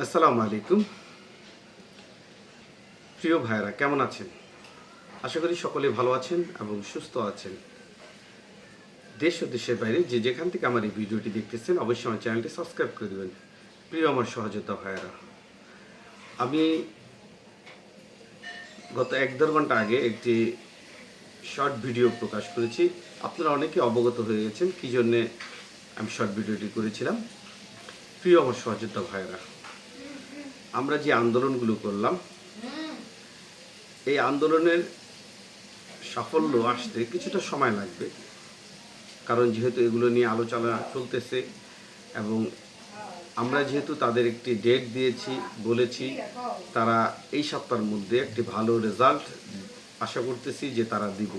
আসসালামু আলাইকুম। প্রিয় ভাইরা কেমন আছেন? আশা করি সকলে ভালো আছেন এবং সুস্থ আছেন। দেশ ও দেশের বাইরে যে যেখান থেকে আমার এই ভিডিওটি দেখতেছেন, অবশ্যই আমার চ্যানেলটি সাবস্ক্রাইব করে দেবেন। প্রিয় আমার সহযোদ্ধা ভাইয়েরা, আমি গত এক দেড় ঘণ্টা আগে একটি শর্ট ভিডিও প্রকাশ করেছি। আপনারা অনেকে অবগত হয়ে গেছেন কী জন্যে আমি শর্ট ভিডিওটি করেছিলাম। প্রিয় আমার সহযোদ্ধা ভাইয়েরা আমরা যে আন্দোলনগুলো করলাম, এই আন্দোলনের সাফল্য আসতে কিছুটা সময় লাগবে। কারণ যেহেতু এগুলো নিয়ে আলোচনা চলতেছে এবং আমরা যেহেতু তাদের একটি ডেট দিয়েছি, বলেছি, তারা এই সপ্তাহের মধ্যে একটি ভালো রেজাল্ট আশা করতেছি যে তারা দিব।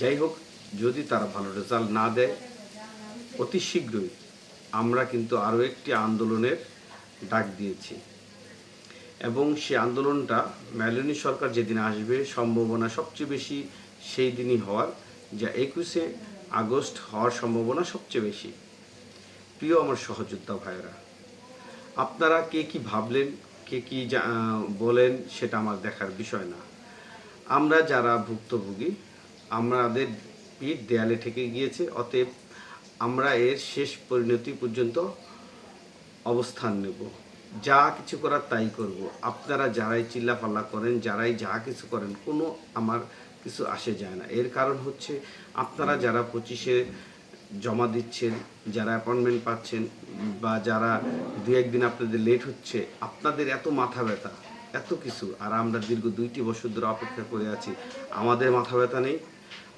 যাই হোক, যদি তারা ভালো রেজাল্ট না দেয়, অতি শীঘ্রই আমরা কিন্তু আরও একটি আন্দোলনের ডাক দিয়েছি। এবং সে আন্দোলনটা মেলোনি সরকার যেদিন আসবে, সম্ভাবনা সবচেয়ে বেশি সেই দিনই হওয়ার, যা একুশে আগস্ট হওয়ার সম্ভাবনা সবচেয়ে বেশি। প্রিয় আমার সহযোদ্ধা ভাইয়েরা, আপনারা কে কি ভাবলেন, কে কি বলেন সেটা আমার দেখার বিষয় না। আমরা যারা ভুক্তভোগী, আমাদের পিঠ দেয়ালে ঠেকে গিয়েছে, অতএব আমরা এর শেষ পরিণতি পর্যন্ত অবস্থান নেব। যা কিছু করার তাই করব। আপনারা যারাই চিল্লাপাল্লা করেন, যারাই যা কিছু করেন, কোনো আমার কিছু আসে যায় না। এর কারণ হচ্ছে আপনারা যারা পঁচিশে জমা দিচ্ছেন, যারা অ্যাপয়েন্টমেন্ট পাচ্ছেন বা যারা দু একদিন আপনাদের লেট হচ্ছে, আপনাদের এত মাথা ব্যথা, এত কিছু। আর আমরা দীর্ঘ দুইটি বছর ধরে অপেক্ষা করে আছি। আমাদের মাথা ব্যথা নেই।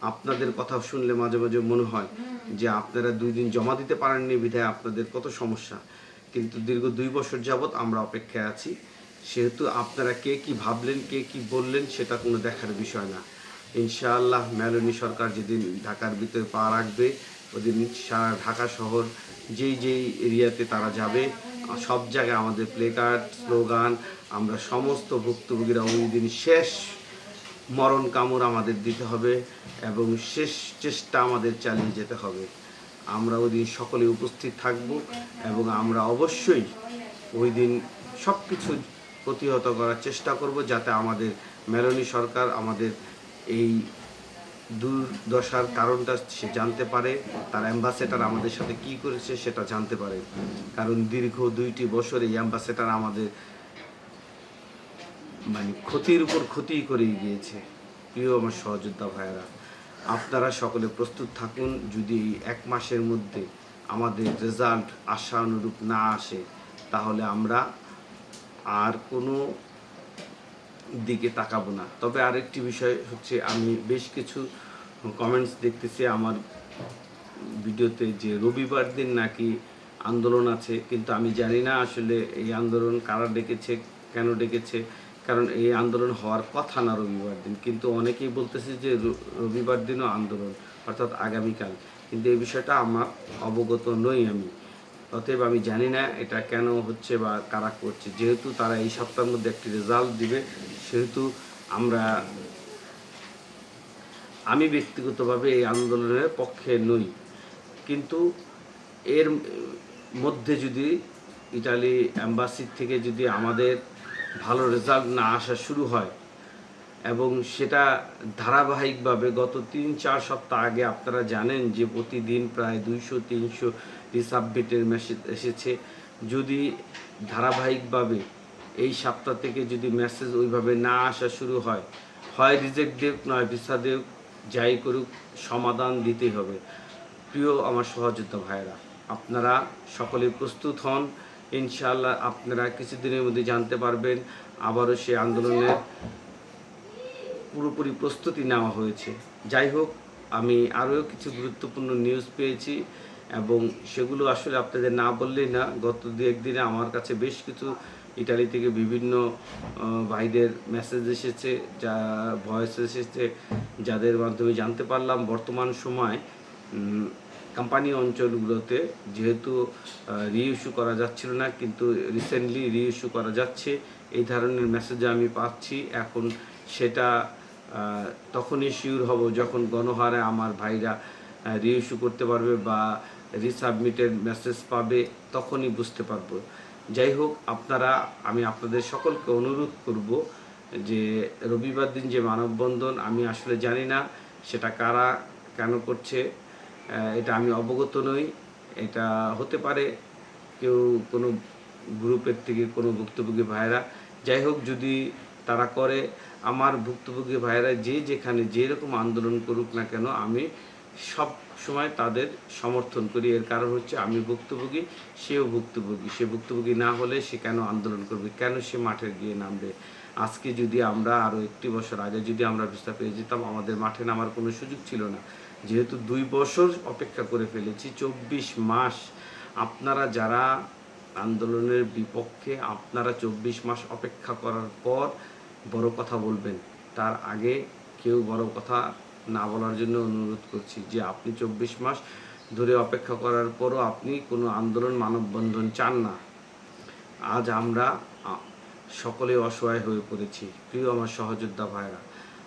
আপনাদের কথা শুনলে মাঝে মাঝে মনে হয় যে আপনারা দুই দিন জমা দিতে পারেননি, বিধায় আপনাদের কত সমস্যা। কিন্তু দীর্ঘ দুই বছর যাবৎ আমরা অপেক্ষায় আছি। সেহেতু আপনারা কে কি ভাবলেন, কে কি বললেন, সেটা কোনো দেখার বিষয় না। ইনশাআল্লাহ মেলনী সরকার যেদিন ঢাকার ভিতরে পা রাখবে, ওদিন সারা ঢাকা শহর যেই যেই এরিয়াতে তারা যাবে, সব জায়গায় আমাদের প্লে কার্ড স্লোগান আমরা সমস্ত ভুক্তভোগীরা ওই দিন শেষ মরণ কামড় আমাদের দিতে হবে এবং শেষ চেষ্টা আমাদের চালিয়ে যেতে হবে। আমরা ওই দিন সকলে উপস্থিত থাকব এবং আমরা অবশ্যই ওই দিন সব কিছু প্রতিহত করার চেষ্টা করব যাতে আমাদের মেলনী সরকার আমাদের এই দুর্দশার কারণটা সে জানতে পারে, তার অ্যাম্বাসেডার আমাদের সাথে কি করেছে সেটা জানতে পারে। কারণ দীর্ঘ দুইটি বছর এই অ্যাম্বাসেডার আমাদের মানে ক্ষতির উপর ক্ষতি করে গিয়েছে। প্রিয় আমার সহযোদ্ধা ভাইয়েরা আপনারা সকলে প্রস্তুত থাকুন, যদি এক মাসের মধ্যে আমাদের রেজাল্ট আশা অনুরূপ না আসে, তাহলে আমরা আর কোনো দিকে তাকাবো না। তবে আরেকটি বিষয় হচ্ছে, আমি বেশ কিছু কমেন্টস দেখতেছি আমার ভিডিওতে যে রবিবার দিন নাকি আন্দোলন আছে, কিন্তু আমি জানি না আসলে এই আন্দোলন কারা ডেকেছে, কেন ডেকেছে। কারণ এই আন্দোলন হওয়ার কথা না রবিবার দিন। কিন্তু অনেকেই বলতেছে যে রবিবার দিনও আন্দোলন, অর্থাৎ আগামীকাল। কিন্তু এই বিষয়টা আমার অবগত নই আমি। অতএব আমি জানি না এটা কেন হচ্ছে বা কারা করছে। যেহেতু তারা এই সপ্তাহের মধ্যে একটি রেজাল্ট দিবে, সেহেতু আমরা, আমি ব্যক্তিগতভাবে এই আন্দোলনের পক্ষে নই। কিন্তু এর মধ্যে যদি ইটালি অ্যাম্বাসির থেকে যদি আমাদের ভালো রেজাল্ট না আসা শুরু হয় এবং সেটা ধারাবাহিকভাবে গত তিন, চার সপ্তাহ আগে আপনারা জানেন যে প্রতিদিন প্রায় দুইশো, তিনশো রিসাবমিটের মেসেজ এসেছে। যদি ধারাবাহিকভাবে এই সপ্তাহ থেকে যদি মেসেজ ওইভাবে না আসা শুরু হয় হয় রিজেক্ট দেব, নয় ভিসা দেব, যাই করুক, সমাধান দিতেই হবে। প্রিয় আমার সহযোদ্ধা ভাইয়েরা, আপনারা সকলে প্রস্তুত হন। ইনশাআল্লাহ আপনারা কিছুদিনের মধ্যে জানতে পারবেন, আবারও সে আন্দোলনের পুরোপুরি প্রস্তুতি নেওয়া হয়েছে। যাই হোক, আমি আরও কিছু গুরুত্বপূর্ণ নিউজ পেয়েছি এবং সেগুলো আসলে আপনাদের না বললেই না, গত দু একদিনে আমার কাছে বেশ কিছু ইটালি থেকে বিভিন্ন ভাইদের মেসেজ এসেছে, যা ভয়েস এসেছে, যাদের মাধ্যমে জানতে পারলাম। বর্তমান সময় কোম্পানি অঞ্চলগুলোতে যেহেতু রিইস্যু করা যাচ্ছিল না, কিন্তু রিসেন্টলি রিইস্যু করা যাচ্ছে। এই ধরনের মেসেজ আমি পাচ্ছি। এখন সেটা তখনই শিওর হব যখন গণহারে আমার ভাইরা রিইস্যু করতে পারবে বা রিসাবমিটেড মেসেজ পাবে, তখনই বুঝতে পারব। যাই হোক, আপনারা, আমি আপনাদের সকলকে অনুরোধ করব যে রবিবার দিন যে মানববন্ধন, আমি আসলে জানি না সেটা কারা, কেন করছে এটা আমি অবগত নই। এটা হতে পারে কেউ কোনো গ্রুপের থেকে, কোনো ভুক্তভোগী ভাইরা যাই হোক, যদি তারা করে, আমার ভুক্তভোগী ভাইরা যে যেখানে যেরকম আন্দোলন করুক না কেন, আমি সব সময় তাদের সমর্থন করি। এর কারণ হচ্ছে আমি ভুক্তভোগী, সেও ভুক্তভোগী। সে ভুক্তভোগী না হলে সে কেন আন্দোলন করবে? কেন সে মাঠে গিয়ে নামবে? আজকে যদি আমরা আরও একটি বছর আগে যদি আমরা ভিসা পেয়ে যেতাম, আমাদের মাঠে নামার কোনো সুযোগ ছিল না। যেহেতু দুই বছর অপেক্ষা করে ফেলেছি, চব্বিশ মাস আপনারা যারা আন্দোলনের বিপক্ষে আপনারা চব্বিশ মাস অপেক্ষা করার পর বড় কথা বলবেন, তার আগে কেউ বড় কথা না বলার জন্য অনুরোধ করছি যে আপনি চব্বিশ মাস ধরে অপেক্ষা করার পরও আপনি কোনো আন্দোলন মানববন্ধন চান না। আজ আমরা সকলে অসহায় হয়ে পড়েছি। প্রিয় আমার সহযোদ্ধা ভাইরা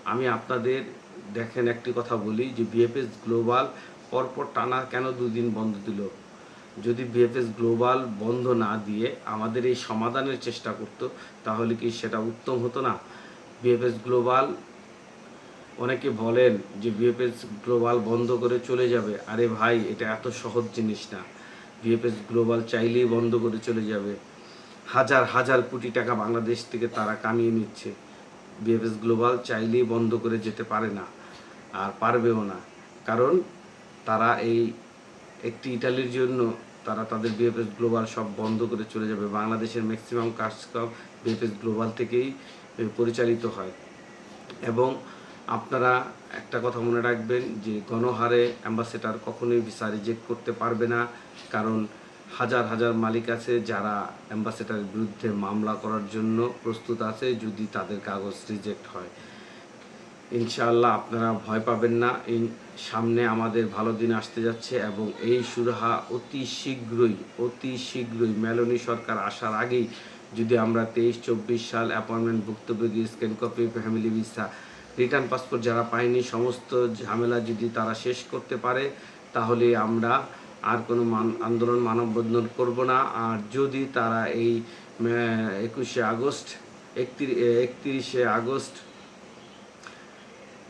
আমি আপনাদের দেখেন একটি কথা বলি যে বিএফএস গ্লোবাল পরপর টানা কেন দুদিন বন্ধ দিল? যদি বিএফএস গ্লোবাল বন্ধ না দিয়ে আমাদের এই সমাধানের চেষ্টা করত, তাহলে কি সেটা উত্তম হতো না? বিএফএস গ্লোবাল অনেকে বলেন যে বিএফএস গ্লোবাল বন্ধ করে চলে যাবে। আরে ভাই, এটা এত সহজ জিনিস না। বিএফএস গ্লোবাল চাইলেই বন্ধ করে চলে যাবে। হাজার হাজার কোটি টাকা বাংলাদেশ থেকে তারা কামিয়ে নিচ্ছে। বিএফএস গ্লোবাল চাইলেই বন্ধ করে যেতে পারে না, আর পারবেও না। কারণ তারা এই একটি ইটালির জন্য তারা তাদের বিএফএস গ্লোবাল সব বন্ধ করে চলে যাবে। বাংলাদেশের ম্যাক্সিমাম কাজকাম বিএফএস গ্লোবাল থেকেই পরিচালিত হয়। এবং আপনারা একটা কথা মনে রাখবেন যে গণহারে অ্যাম্বাসেডার কখনোই ভিসা রিজেক্ট করতে পারবে না। কারণ হাজার হাজার মালিক আছে যারা অ্যাম্বাসেডারের বিরুদ্ধে মামলা করার জন্য প্রস্তুত আছে যদি তাদের কাগজ রিজেক্ট হয়। ইনশাআল্লাহ আপনারা ভয় পাবেন না। সামনে আমাদের ভালো দিন আসতে যাচ্ছে এবং এই সুরাহা অতি শীঘ্রই অতি শীঘ্রই মেলনী সরকার আসার আগেই যদি আমরা তেইশ, চব্বিশ সাল অ্যাপয়েন্টমেন্ট ভুক্তভোগী scan copy, family visa, return passport যারা পায়নি, সমস্ত ঝামেলা যদি তারা শেষ করতে পারে, তাহলে আমরা আর কোনো মান আন্দোলন মানববন্ধন করব না। আর যদি তারা এই একুশে আগস্ট একত্রিশে আগস্ট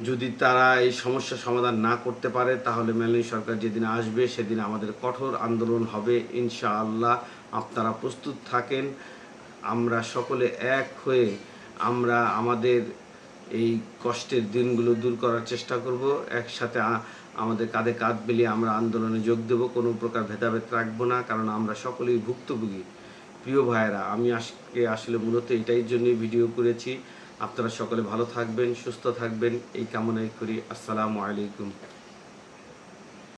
যদি তারা এই সমস্যার সমাধান না করতে পারে, তাহলে মেলনী সরকার যেদিন আসবে, সেদিন আমাদের কঠোর আন্দোলন হবে, ইনশাআল্লাহ। আপনারা প্রস্তুত থাকেন। আমরা সকলে এক হয়ে আমরা আমাদের এই কষ্টের দিনগুলো দূর করার চেষ্টা করব। একসাথে আমাদের কাঁধে কাঁধ মিলিয়ে আমরা আন্দোলনে যোগ দেব, কোনো প্রকার ভেদাভেদ রাখব না, কারণ আমরা সকলেই ভুক্তভোগী। প্রিয় ভাইয়েরা, আমি আজকে আসলে মূলত এটাই জন্যই ভিডিও করেছি। আপনারা সকলে ভালো থাকবেন, সুস্থ থাকবেন। এই কামনাই করি। আসসালামু আলাইকুম।